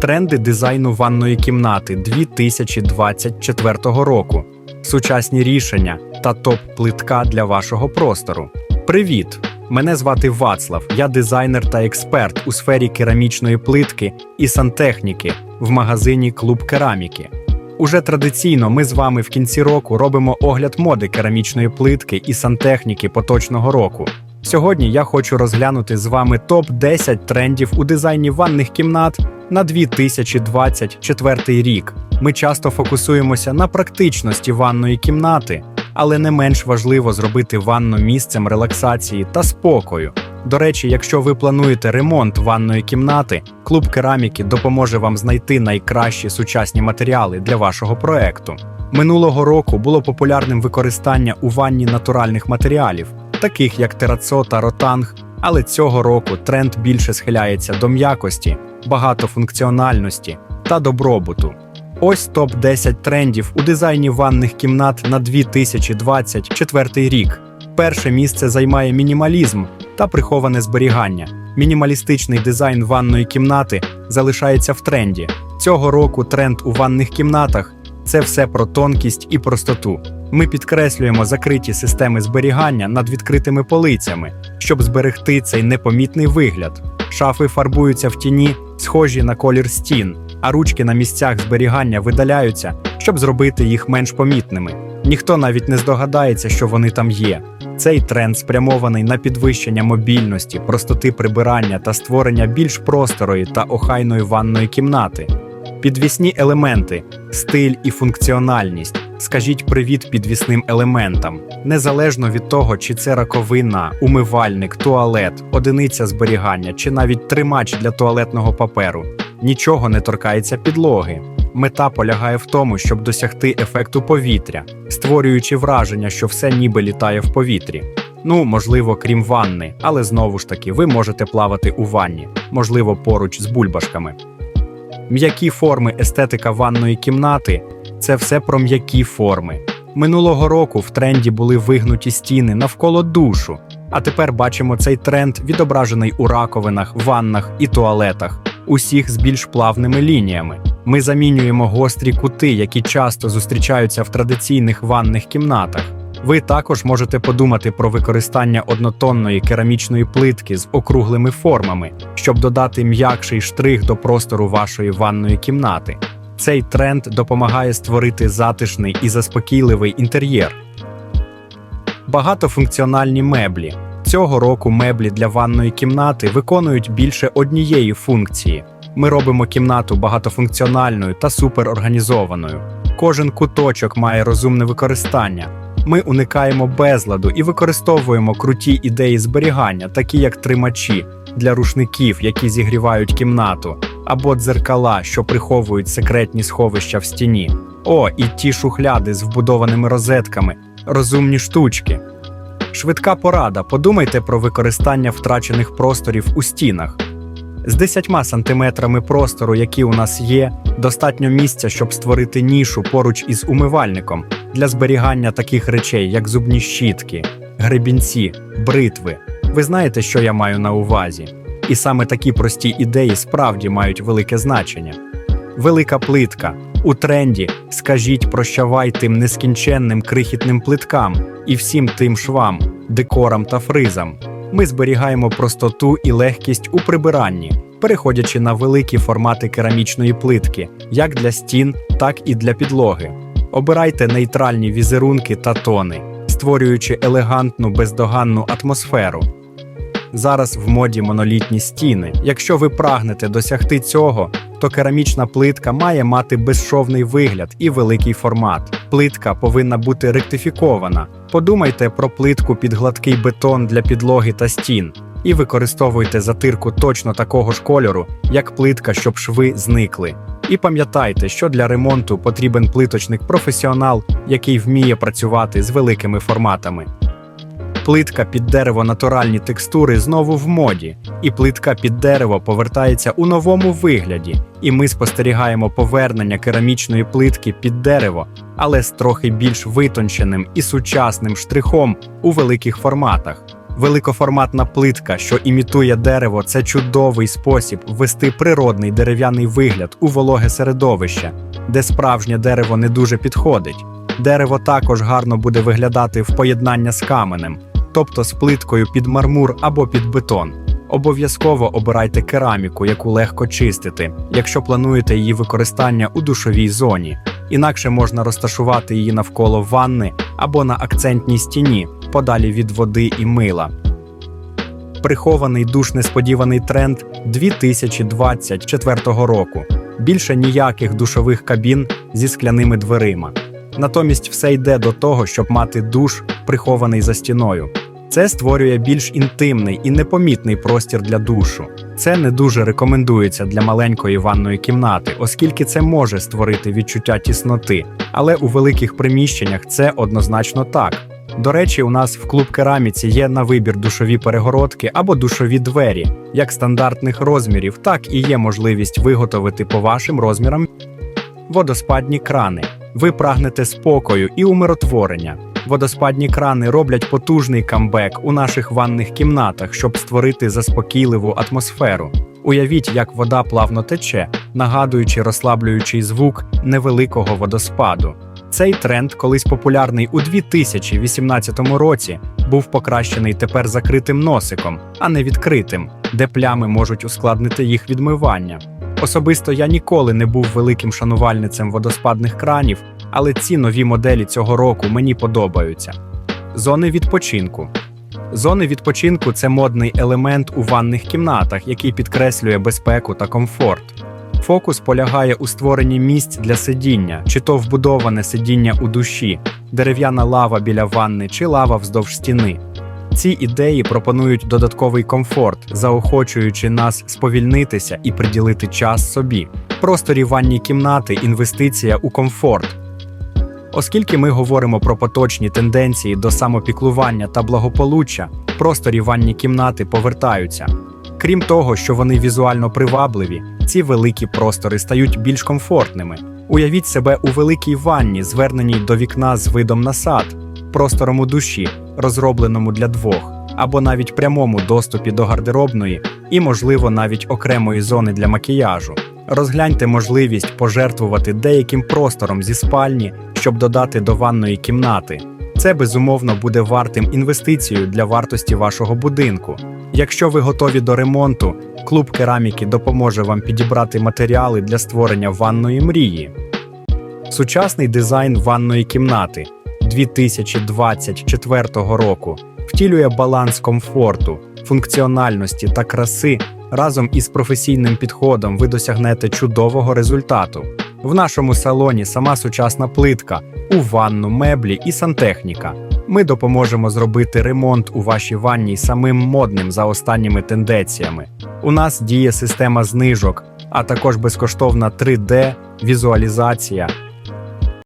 Тренди дизайну ванної кімнати 2024 року. Сучасні рішення та топ-плитка для вашого простору. Привіт! Мене звати Вацлав. Я дизайнер та експерт у сфері керамічної плитки і сантехніки в магазині Клуб Кераміки. Уже традиційно ми з вами в кінці року робимо огляд моди керамічної плитки і сантехніки поточного року. Сьогодні я хочу розглянути з вами топ 10 трендів у дизайні ванних кімнат на 2024 рік. Ми часто фокусуємося на практичності ванної кімнати, але не менш важливо зробити ванну місцем релаксації та спокою. До речі, якщо ви плануєте ремонт ванної кімнати, клуб кераміки допоможе вам знайти найкращі сучасні матеріали для вашого проекту. Минулого року було популярним використання у ванні натуральних матеріалів, таких як терацо та ротанг, але цього року тренд більше схиляється до м'якості, багатофункціональності та добробуту. Ось топ 10 трендів у дизайні ванних кімнат на 2024 рік. Перше місце займає мінімалізм та приховане зберігання. Мінімалістичний дизайн ванної кімнати залишається в тренді. Цього року тренд у ванних кімнатах це все про тонкість і простоту. Ми підкреслюємо закриті системи зберігання над відкритими полицями, щоб зберегти цей непомітний вигляд. Шафи фарбуються в тіні, схожі на колір стін, а ручки на місцях зберігання видаляються, щоб зробити їх менш помітними. Ніхто навіть не здогадається, що вони там є. Цей тренд спрямований на підвищення мобільності, простоти прибирання та створення більш просторої та охайної ванної кімнати. Підвісні елементи, стиль і функціональність. Скажіть привіт підвісним елементам, незалежно від того, чи це раковина, умивальник, туалет, одиниця зберігання чи навіть тримач для туалетного паперу. Нічого не торкається підлоги. Мета полягає в тому, щоб досягти ефекту повітря, створюючи враження, що все ніби літає в повітрі. Ну, можливо, крім ванни, але знову ж таки, ви можете плавати у ванні, можливо, поруч з бульбашками. М'які форми естетика ванної кімнати це все про м'які форми. Минулого року в тренді були вигнуті стіни навколо душу, а тепер бачимо цей тренд відображений у раковинах, ваннах і туалетах, усіх з більш плавними лініями. Ми замінюємо гострі кути, які часто зустрічаються в традиційних ванних кімнатах. Ви також можете подумати про використання однотонної керамічної плитки з округлими формами, щоб додати м'якший штрих до простору вашої ванної кімнати. Цей тренд допомагає створити затишний і заспокійливий інтер'єр. Багатофункціональні меблі. Цього року меблі для ванної кімнати виконують більше однієї функції. Ми робимо кімнату багатофункціональною та суперорганізованою. Кожен куточок має розумне використання. Ми уникаємо безладу і використовуємо круті ідеї зберігання, такі як тримачі для рушників, які зігрівають кімнату, або дзеркала, що приховують секретні сховища в стіні. О, і ті шухляди з вбудованими розетками, розумні штучки. Швидка порада. Подумайте про використання втрачених просторів у стінах. З 10 сантиметрами простору, які у нас є, достатньо місця, щоб створити нішу поруч із умивальником для зберігання таких речей, як зубні щітки, гребінці, бритви. Ви знаєте, що я маю на увазі. І саме такі прості ідеї справді мають велике значення. Велика плитка. У тренді скажіть прощавай тим нескінченним крихітним плиткам і всім тим швам, декорам та фризам. Ми зберігаємо простоту і легкість у прибиранні, переходячи на великі формати керамічної плитки, як для стін, так і для підлоги. Обирайте нейтральні візерунки та тони, створюючи елегантну бездоганну атмосферу. Зараз в моді монолітні стіни. Якщо ви прагнете досягти цього, то керамічна плитка має мати безшовний вигляд і великий формат. Плитка повинна бути ректифікована. Подумайте про плитку під гладкий бетон для підлоги та стін. І використовуйте затирку точно такого ж кольору, як плитка, щоб шви зникли. І пам'ятайте, що для ремонту потрібен плиточник професіонал, який вміє працювати з великими форматами. Плитка під дерево натуральні текстури знову в моді, і плитка під дерево повертається у новому вигляді, і ми спостерігаємо повернення керамічної плитки під дерево, але з трохи більш витонченим і сучасним штрихом у великих форматах. Великоформатна плитка, що імітує дерево, це чудовий спосіб ввести природний дерев'яний вигляд у вологе середовище, де справжнє дерево не дуже підходить. Дерево також гарно буде виглядати в поєднання з каменем, тобто з плиткою під мармур або під бетон. Обов'язково обирайте кераміку, яку легко чистити, якщо плануєте її використання у душовій зоні. Інакше можна розташувати її навколо ванни або на акцентній стіні, подалі від води і мила. Прихований душ несподіваний тренд 2024 року. Більше ніяких душових кабін зі скляними дверима. Натомість все йде до того, щоб мати душ, прихований за стіною. Це створює більш інтимний і непомітний простір для душу. Це не дуже рекомендується для маленької ванної кімнати, оскільки це може створити відчуття тісноти, але у великих приміщеннях це однозначно так. До речі, у нас в клуб кераміці є на вибір душові перегородки або душові двері, як стандартних розмірів, так і є можливість виготовити по вашим розмірам водоспадні крани. Ви прагнете спокою і умиротворення. Водоспадні крани роблять потужний камбек у наших ванних кімнатах, щоб створити заспокійливу атмосферу. Уявіть, як вода плавно тече, нагадуючи розслаблюючий звук невеликого водоспаду. Цей тренд, колись популярний у 2018 році, був покращений тепер закритим носиком, а не відкритим, де плями можуть ускладнити їх відмивання. Особисто я ніколи не був великим шанувальницем водоспадних кранів, але ці нові моделі цього року мені подобаються. Зони відпочинку. Зони відпочинку це модний елемент у ванних кімнатах, який підкреслює безпеку та комфорт. Фокус полягає у створенні місць для сидіння, чи то вбудоване сидіння у душі, дерев'яна лава біля ванни чи лава вздовж стіни. Ці ідеї пропонують додатковий комфорт, заохочуючи нас сповільнитися і приділити час собі. Просторі ванні кімнати інвестиція у комфорт. Оскільки ми говоримо про поточні тенденції до самопіклування та благополуччя, просторі ванні кімнати повертаються. Крім того, що вони візуально привабливі, ці великі простори стають більш комфортними. Уявіть себе у великій ванні, зверненій до вікна з видом на сад, простором у душі, розробленому для двох, або навіть прямому доступі до гардеробної і, можливо, навіть окремої зони для макіяжу. Розгляньте можливість пожертвувати деяким простором зі спальні, щоб додати до ванної кімнати. Це безумовно буде вартим інвестицією для вартості вашого будинку. Якщо ви готові до ремонту, клуб кераміки допоможе вам підібрати матеріали для створення ванної мрії. Сучасний дизайн ванної кімнати 2024 року втілює баланс комфорту, функціональності та краси. Разом із професійним підходом ви досягнете чудового результату. В нашому салоні сама сучасна плитка, у ванну, меблі і сантехніка. Ми допоможемо зробити ремонт у вашій ванні самим модним за останніми тенденціями. У нас діє система знижок, а також безкоштовна 3D візуалізація,